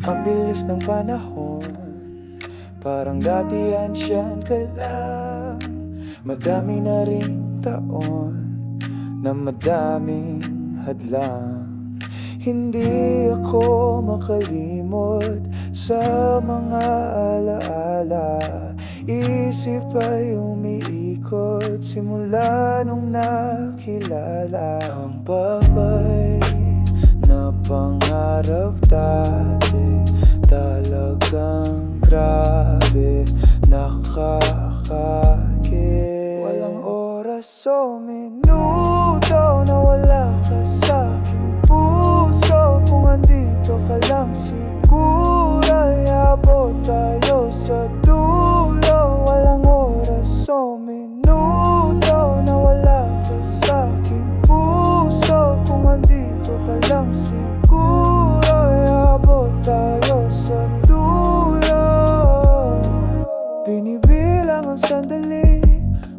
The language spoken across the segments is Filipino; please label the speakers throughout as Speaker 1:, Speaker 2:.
Speaker 1: Ang bilis ng panahon. Parang dati ansyan ka lang. Madami na ring taon Na madaming hadlang. Hindi ako makalimot Sa mga alaala. Isip ay umiikot Simula nung nakilala. Ang babay na pangarap dati grabe Nakakakit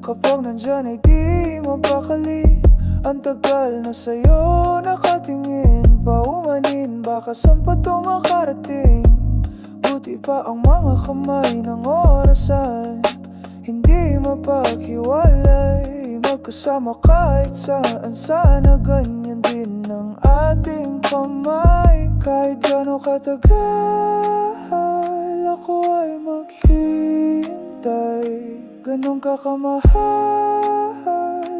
Speaker 1: Kapag nandyan ay di mapakali Ang tagal na sa'yo nakatingin Paumanin baka saan pa to makarating? Buti pa ang mga kamay ng orasan Hindi mapaghiwalay Magkasama kahit saan. Sana ganyan din ang ating kamay. Kahit gano'ng katagal Ganong kakamahal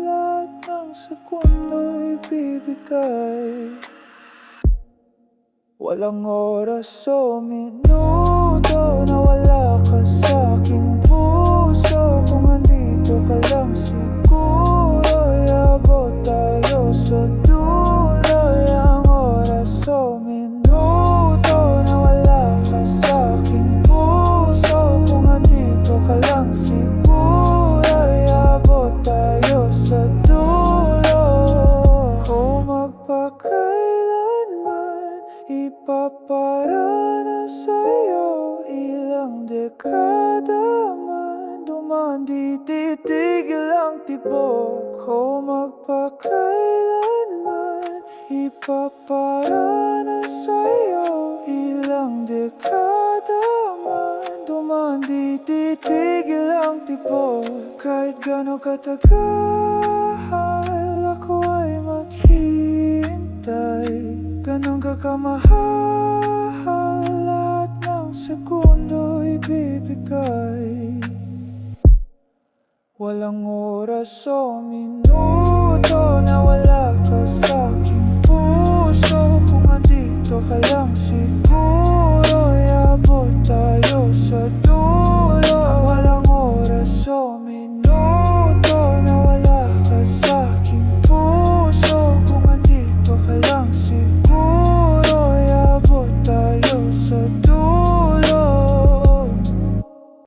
Speaker 1: Lahat ng sekundo'y bibigay Walang oras o minuto na wala ka sa titigil ang tibok O magpakailanman Ipaparana sa'yo. Ilang dekada man Duman di titigil ang tibok. Kahit gano'ng katagal Ako ay maghihintay Ganon kakamahal Lahat ng sekundo'y bibigay Walang oras o minuto